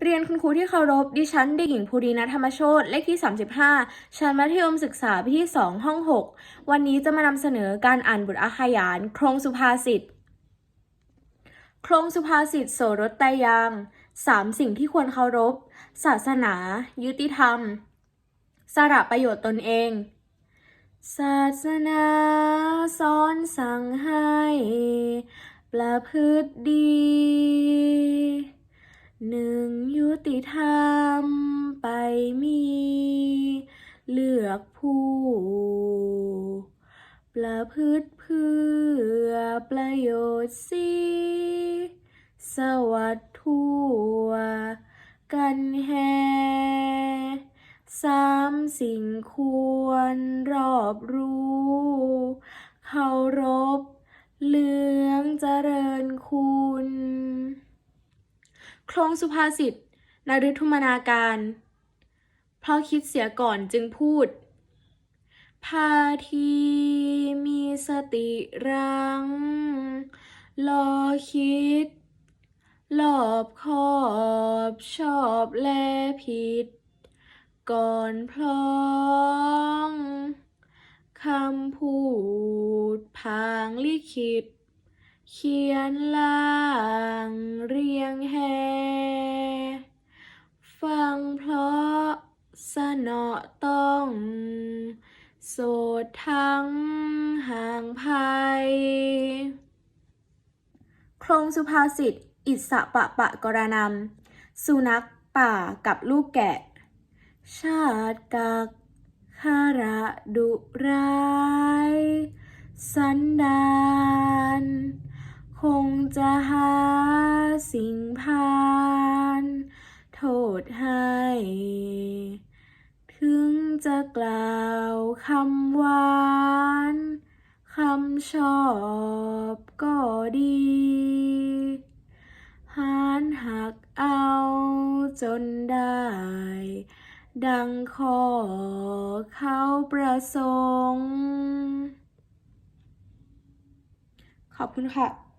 เรียนคุณครูที่เคารพ ดิฉันเด็กหญิงภูรินัทธรรมโชตเลขที่ 35 ชั้นมัธยมศึกษาปีที่ 2 ห้อง 6 วันนี้จะมานำเสนอการอ่านบทอาขยาน โครงสุภาษิต โครงสุภาษิตโสรสไตยางสามสิ่งที่ควรเคารพ ศาสนา ยุติธรรม สระประโยชน์ตนเอง ศาสนาสอนสั่งให้ ประพฤติดี หนึ่งยุติธรรมไปมี เลือกผู้ ประพฤติเพื่อประโยชน์สีสวัสดทั่ว กันแฮสามสิ่งควรรอบรู้เคารพเหลืองเจริญคุณ โครงสุภาษิตนฤทุมนาการ เพราะคิดเสียก่อนจึงพูด พาทีมีสติรัง รอคิดรอบคอบชอบและผิด ก่อนพลองคำพูดพางลิขิต เขียนล่างเรียงแฮฟั งเพราะสนอต้องโสดทั้งห่างภัย โครงสุภาษิต อิสปะปะกรนำสุนัขป่ากับลูกแกะ ชาติกักขระดุร้ายสันดาน คงจะหาสิ่งพาน โทษให้ ถึง จะกล่าวคำหวานคำชอบก็ดี หารหักเอาจนได้ ดังขอเขาประสงค์ ขอบคุณค่ะ